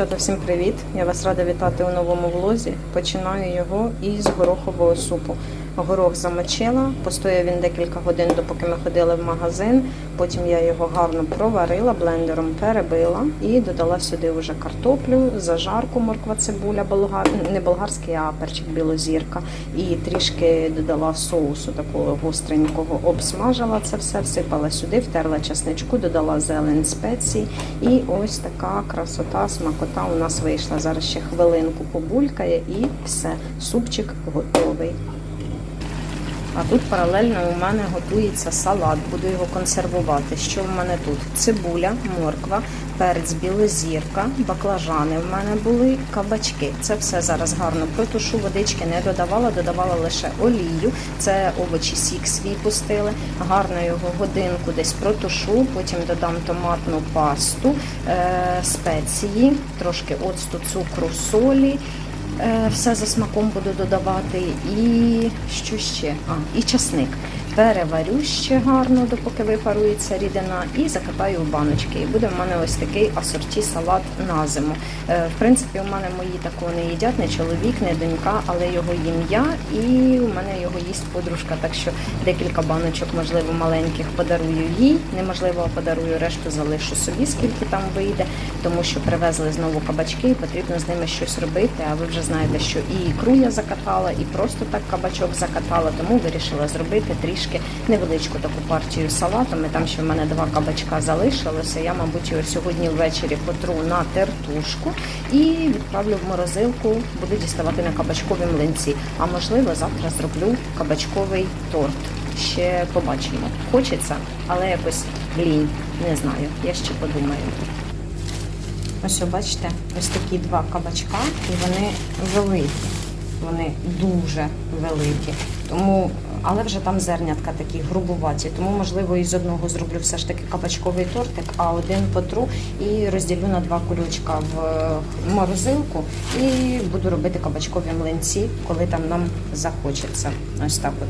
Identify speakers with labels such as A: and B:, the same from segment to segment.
A: Дівчата, всім привіт! Я вас рада вітати у новому влозі. Починаю його із горохового супу. Горох замочила, постояв він декілька годин, допоки ми ходили в магазин. Потім я його гарно проварила, блендером перебила і додала сюди вже картоплю, зажарку, морква цибуля, болгар... не болгарський, а перчик білозірка. І трішки додала соусу такого гостренького, обсмажила це все, всипала сюди, втерла чесничку, додала зелень спецій. І ось така красота, смакота у нас вийшла. Зараз ще хвилинку побулькає і все, супчик готовий. А тут паралельно у мене готується салат, буду його консервувати. Що в мене тут? Цибуля, морква, перець, білозірка, баклажани в мене були, кабачки. Це все зараз гарно протушу, водички не додавала, додавала лише олію. Це овочі сік свій пустили. Гарно його годинку десь протушу, потім додам томатну пасту, е, спеції, трошки оцту, цукру, солі. Е, Все за смаком буду додавати. І що ще? А, і часник. Переварю ще гарно, допоки випарується рідина, і закатаю в баночки. І буде в мене ось такий асорті салат на зиму. Е, В принципі, у мене мої такого не їдять, не чоловік, не донька, але його їм я, і у мене його їсть подружка. Так що декілька баночок, можливо, маленьких подарую їй. Неможливо, подарую решту залишу собі, скільки там вийде, тому що привезли знову кабачки, і потрібно з ними щось робити. А ви вже знаєте, що і ікру я закатала, і просто так кабачок закатала, тому вирішила зробити трішки невеличку таку партію салатами. Там ще в мене два кабачка залишилося. Я, мабуть, його сьогодні ввечері потру на тертушку і відправлю в морозилку. Буду діставати на кабачкові млинці. А можливо, завтра зроблю кабачковий торт. Ще побачимо. Хочеться, але якось лінь. Не знаю. Я ще подумаю. Ось, бачите, ось такі два кабачка, і вони великі. Вони дуже великі. Тому, але вже там зернятка такі грубуваті. Тому, можливо, із одного зроблю все ж таки кабачковий тортик, а один потру і розділю на два кульочка в морозилку і буду робити кабачкові млинці, коли там нам захочеться. Ось так от.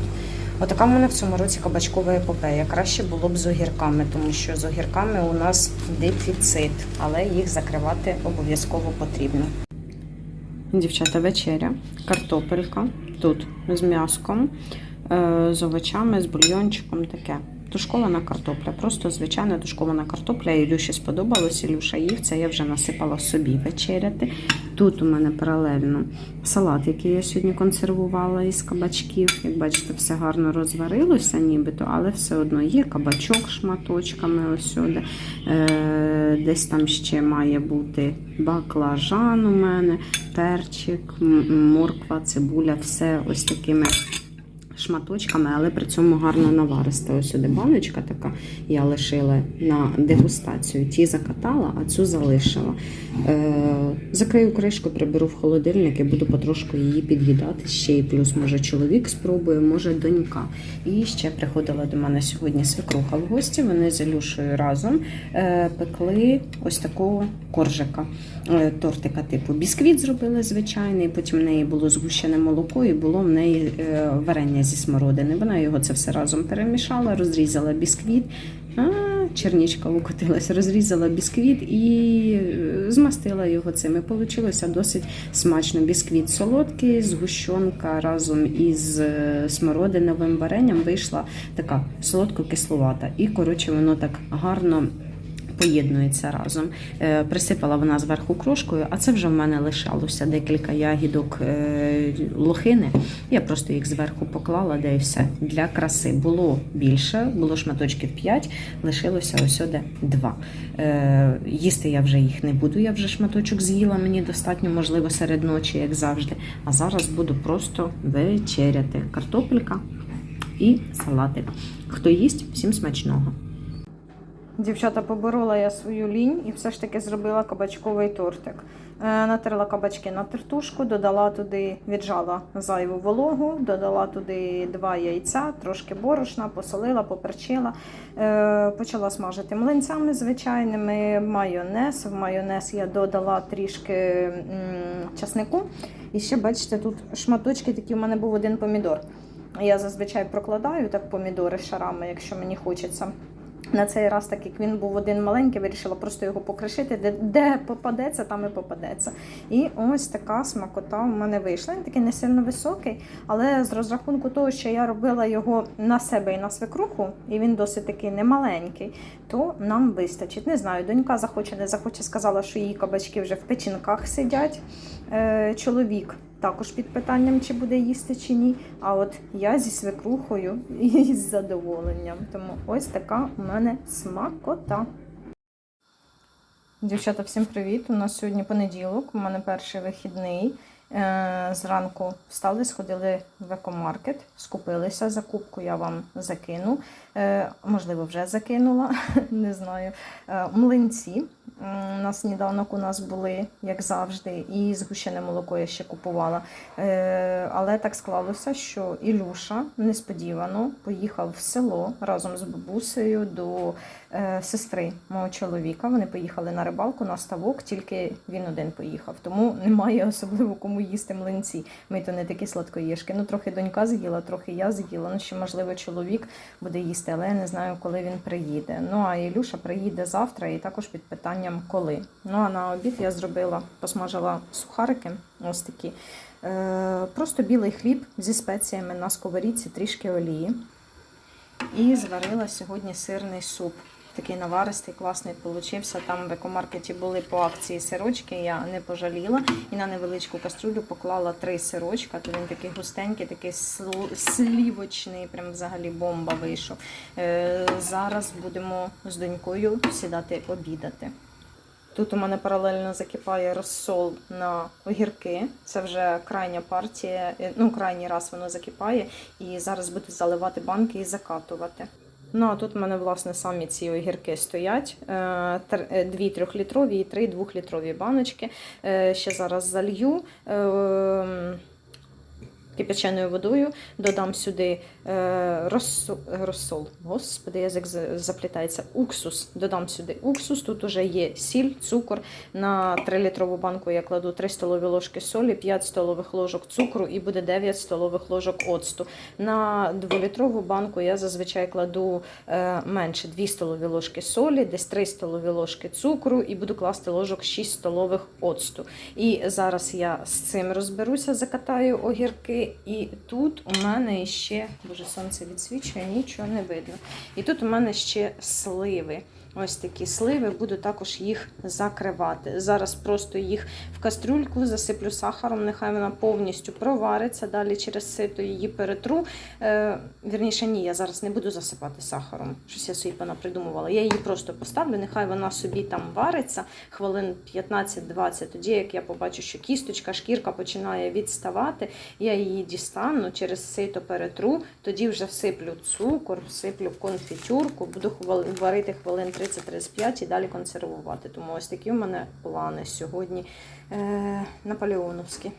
A: Отака в мене в цьому році кабачкова епопея. Краще було б з огірками, тому що з огірками у нас дефіцит, але їх закривати обов'язково потрібно. Дівчата, вечеря, картопелька тут з м'яском, е, з овочами, з бульйончиком таке. Тушкована картопля, просто звичайна тушкована картопля. Ілюші сподобалось, Ілюша їв. Це я вже насипала собі вечеряти. Тут у мене паралельно салат, який я сьогодні консервувала із кабачків. Як бачите, все гарно розварилося, нібито, але все одно є кабачок шматочками. ось. Е, Десь там ще має бути баклажан у мене, перчик, морква, цибуля, все ось такими шматочками, але при цьому гарно навариста. Ось сюди баночка така я лишила на дегустацію. Ті закатала, а цю залишила. Е, закрию кришку, приберу в холодильник і буду потрошку її під'їдати. Ще й плюс, може, чоловік спробує, може, донька. І ще приходила до мене сьогодні свекруха в гості. Вони з Ілюшею разом е, пекли ось такого коржика, е, тортика типу бісквіт зробили звичайний. Потім в неї було згущене молоко і було в неї варення зі смородини. Вона його це все разом перемішала, розрізала бісквіт. А, чернічка укотилась, розрізала бісквіт і е, змастила його цим. І Получилося досить смачно. Бісквіт солодкий, згущенка разом із е, смородиновим варенням вийшла така солодко-кисловата. І, коротше, воно так гарно. Поєднується разом. Е, Присипала вона зверху крошкою, а це вже в мене лишалося декілька ягідок е, лохини. Я просто їх зверху поклала, де і все. Для краси було більше, було шматочків 5, лишилося ось оде 2. Е, Їсти я вже їх не буду, я вже шматочок з'їла, мені достатньо, можливо, серед ночі, як завжди. А зараз буду просто вечеряти. Картопелька і салатик. Хто їсть, всім смачного. Дівчата, поборола я свою лінь і все ж таки зробила кабачковий тортик. Е, Натерла кабачки на тертушку, додала туди, віджала зайву вологу, додала туди два яйця, трошки борошна, посолила, поперчила. Е, Почала смажити млинцями звичайними, майонез. В майонез я додала трішки часнику. І ще, бачите, тут шматочки такі, у мене був один помідор. Я зазвичай прокладаю так помідори шарами, якщо мені хочеться. На цей раз, так як він був один маленький, вирішила просто його покришити, де, де попадеться, там і попадеться. І ось така смакота в мене вийшла. Він такий не сильно високий, але з розрахунку того, що я робила його на себе і на свекруху, і він досить такий немаленький, то нам вистачить. Не знаю, донька захоче, не захоче, сказала, що її кабачки вже в печінках сидять. Е, чоловік також під питанням, чи буде їсти чи ні. А от я зі свекрухою і з задоволенням. Тому ось така у мене смакота. Дівчата, всім привіт! У нас сьогодні понеділок, у мене перший вихідний. Е, Зранку встали, сходили в екомаркет, скупилися. Закупку я вам закину. Е, Можливо, вже закинула, не знаю. Е, Млинці. На сніданок у нас були, як завжди, і згущене молоко я ще купувала. Е, Але так склалося, що Ілюша несподівано поїхав в село разом з бабусею до сестри мого чоловіка. Вони поїхали на рибалку на ставок, тільки він один поїхав. Тому немає особливо кому їсти млинці. Ми то не такі сладкоїжки. Ну, трохи донька з'їла, трохи я з'їла. Ну, ще, можливо, чоловік буде їсти, але я не знаю, коли він приїде. Ну, а Ілюша приїде завтра і також під питанням коли. Ну, а на обід я зробила, посмажила сухарики, ось такі. Е, просто білий хліб зі спеціями на сковорідці, трішки олії. І зварила сьогодні сирний суп. Такий наваристий, класний получився. Там в екомаркеті були по акції сирочки, я не пожаліла. І на невеличку каструлю поклала три сирочка. То він такий густенький, такий слівочний, прям взагалі бомба вийшов. Е, зараз будемо з донькою сідати обідати. Тут у мене паралельно закипає розсол на огірки. Це вже крайня партія, е, ну крайній раз воно закипає. І зараз буду заливати банки і закатувати. Ну а тут в мене власне самі ці огірки стоять. Е, е, Дві трьохлітрові і три двохлітрові баночки. Е, Ще зараз залью. Кипяченою водою додам сюди е, розсол, розсол. Господи, язик заплітається. Уксус. Додам сюди уксус. Тут уже є сіль, цукор. На 3-літрову банку я кладу 3 столові ложки солі, 5 столових ложок цукру і буде 9 столових ложок оцту. На 2-літрову банку я зазвичай кладу е, менше 2 столові ложки солі, десь 3 столові ложки цукру і буду класти ложок 6 столових оцту. І зараз я з цим розберуся, закатаю огірки. І тут у мене ще, боже, сонце відсвічує, нічого не видно. І тут у мене ще сливи. Ось такі сливи, буду також їх закривати. Зараз просто їх в кастрюльку засиплю сахаром, нехай вона повністю провариться. Далі через сито її перетру. Е, вірніше, ні, я зараз не буду засипати сахаром. Щось я собі понапридумувала. Я її просто поставлю, нехай вона собі там вариться хвилин 15-20. Тоді, як я побачу, що кісточка, шкірка починає відставати, я її дістану, через сито перетру, тоді вже всиплю цукор, всиплю конфітюрку, буду варити хвилин 30-35 і далі консервувати. Тому ось такі в мене плани сьогодні е, наполеоновські.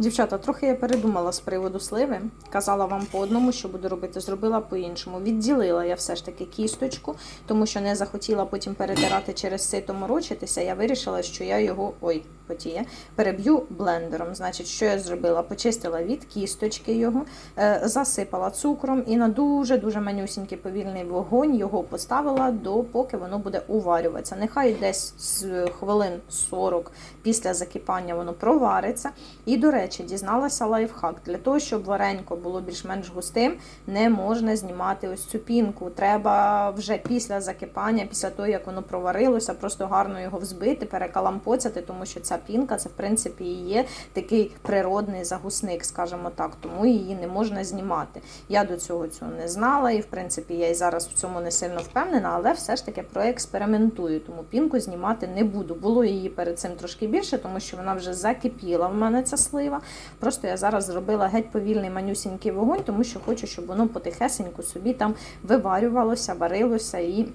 A: Дівчата, трохи я передумала з приводу сливи. Казала вам по одному, що буду робити, зробила по-іншому. Відділила я все ж таки кісточку, тому що не захотіла потім перетирати через сито морочитися. Я вирішила, що я його ой, потіє, переб'ю блендером. Значить, що я зробила? Почистила від кісточки його, е, засипала цукром і на дуже-дуже манюсінький повільний вогонь його поставила, допоки воно буде уварюватися. Нехай десь з хвилин 40 після закипання воно провариться. І, до речі, дізналася лайфхак. Для того, щоб варенько було більш-менш густим, не можна знімати ось цю пінку. Треба вже після закипання, після того, як воно проварилося, просто гарно його взбити, перекалампоцяти, тому що ця пінка, це в принципі і є такий природний загусник, скажімо так, тому її не можна знімати. Я до цього цього не знала, і в принципі я і зараз в цьому не сильно впевнена, але все ж таки проекспериментую, тому пінку знімати не буду. Було її перед цим трошки більше, тому що вона вже закипіла в мене ця слива. Просто я зараз зробила геть повільний манюсінький вогонь, тому що хочу, щоб воно потихесеньку собі там виварювалося, варилося і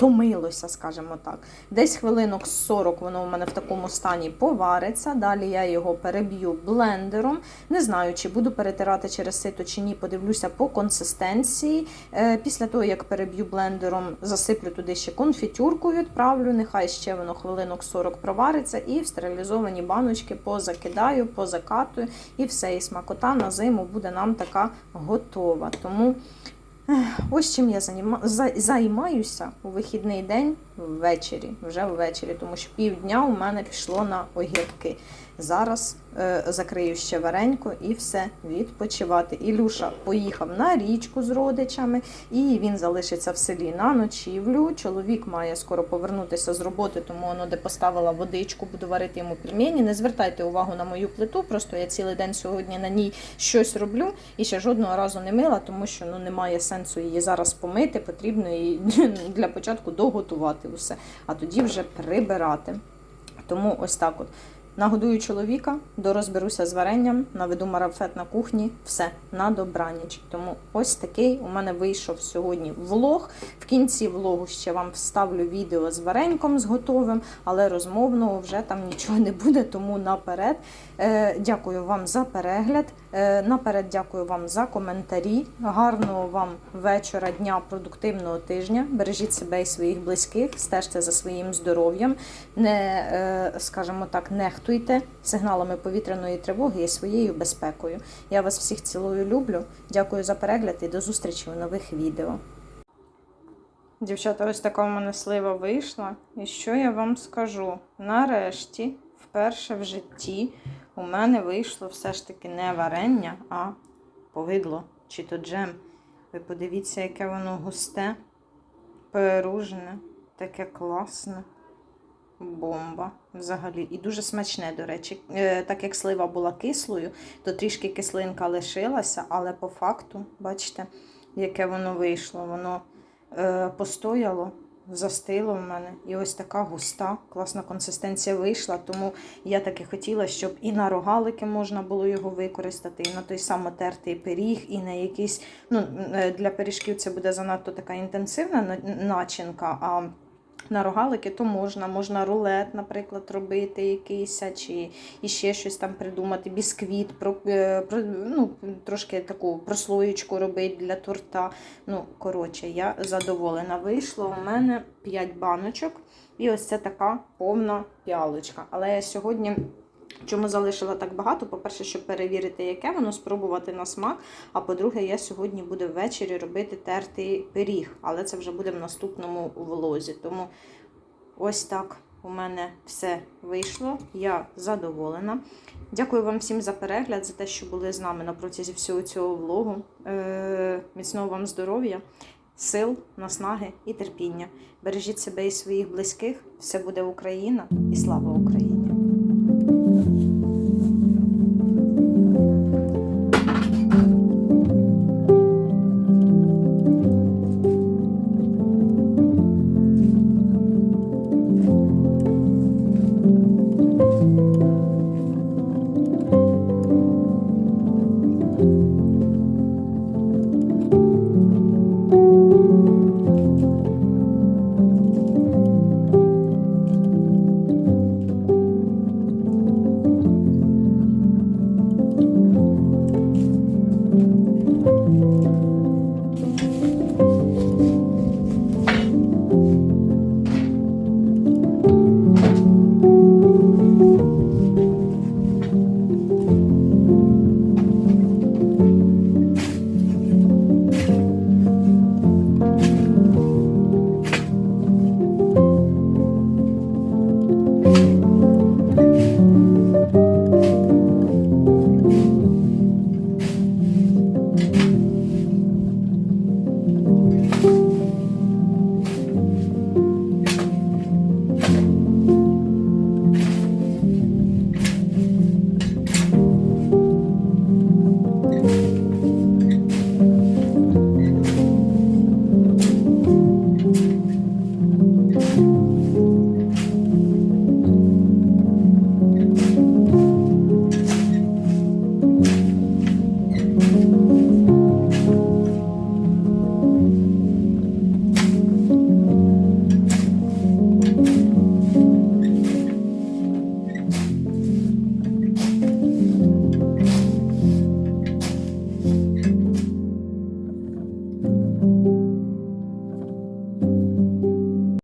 A: томилося, скажімо так. Десь хвилинок 40 воно у мене в такому стані повариться. Далі я його переб'ю блендером. Не знаю, чи буду перетирати через сито чи ні. Подивлюся по консистенції. Е, Після того, як переб'ю блендером, засиплю туди ще конфітюрку, відправлю. Нехай ще воно хвилинок 40 провариться, і в стерилізовані баночки позакидаю, позакатую, і все. І смакота на зиму буде нам така готова. Тому. Ось чим я займаюся у вихідний день ввечері, вже ввечері, тому що півдня у мене пішло на огірки. Зараз закрию ще варенько і все відпочивати. Ілюша поїхав на річку з родичами, і він залишиться в селі на ночівлю. Чоловік має скоро повернутися з роботи, тому воно де поставила водичку, буду варити йому пельмені. Не звертайте увагу на мою плиту, просто я цілий день сьогодні на ній щось роблю і ще жодного разу не мила, тому що ну немає сенсу її зараз помити. Потрібно її для початку доготувати усе, а тоді вже прибирати. Тому ось так от. Нагодую чоловіка, дорозберуся з варенням, наведу марафет на кухні, все на добраніч. Тому ось такий у мене вийшов сьогодні влог. В кінці влогу ще вам вставлю відео з вареньком з готовим, але розмовного вже там нічого не буде, тому наперед. Е, дякую вам за перегляд. Е, наперед дякую вам за коментарі. Гарного вам вечора, дня, продуктивного тижня. Бережіть себе і своїх близьких, стежте за своїм здоров'ям. Не, е, скажімо так, нехтуйте сигналами повітряної тривоги і своєю безпекою. Я вас всіх цілую, люблю. Дякую за перегляд і до зустрічі у нових відео. Дівчата, ось така у мене слива вийшла. І що я вам скажу? Нарешті, вперше в житті, у мене вийшло все ж таки не варення, а повидло чи то джем. Ви подивіться, яке воно густе, переружене, таке класне. Бомба взагалі. І дуже смачне, до речі. Е, так як слива була кислою, то трішки кислинка лишилася, але по факту, бачите, яке воно вийшло. Воно е, постояло, застило в мене. І ось така густа, класна консистенція вийшла. Тому я таки хотіла, щоб і на рогалики можна було його використати, і на той самотертий пиріг, і на якийсь. Ну, е, для пиріжків це буде занадто така інтенсивна начинка. а на рогалики то можна, можна рулет, наприклад, робити якийсь, чи іще щось там придумати, бісквіт, про, е, про, ну, трошки таку прослоєчку робити для торта. Ну, коротше, я задоволена. Вийшло у мене 5 баночок, і ось це така повна піалочка. Але я сьогодні. Чому залишила так багато? По-перше, щоб перевірити, яке воно, спробувати на смак. А по-друге, я сьогодні буду ввечері робити тертий пиріг, але це вже буде в наступному влозі. Тому ось так у мене все вийшло. Я задоволена. Дякую вам всім за перегляд, за те, що були з нами на протязі всього цього влогу. Е- міцного вам здоров'я, сил, наснаги і терпіння. Бережіть себе і своїх близьких. Все буде Україна і слава Україні!